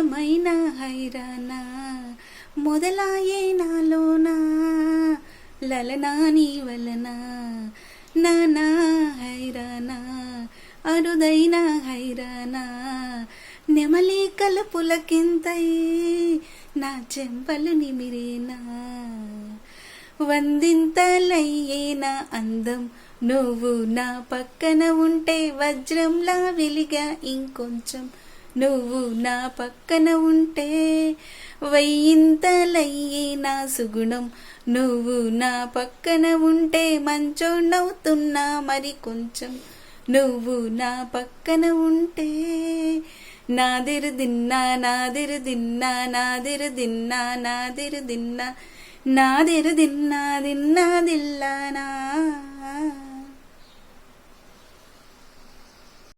అయినా హైరానా? మొదలాయే నాలోనా? లలనాని వలన? నానా హైరానా? అరుదైన హైరానా? నెమలి కలుపులకింతై నా చెంపలు నిమిరేనా? వందింతలయ్యేనా అందం? నువ్వు నా పక్కన ఉంటే వజ్రంలా వెలిగా ఇంకొంచెం నువ్వు నా పక్కన ఉంటే వెయ్యింతలయ్యే నా సుగుణం. నువ్వు నా పక్కన ఉంటే మంచోణవుతున్నా మరి కొంచెం. నువ్వు నా పక్కన ఉంటే నాదిరు దిన్నా నాదిరు దిన్నా నాదిరు దిన్నా నాదిరు దిన్నా నాదిరు దిన్నా దిన్నా దిల్లానా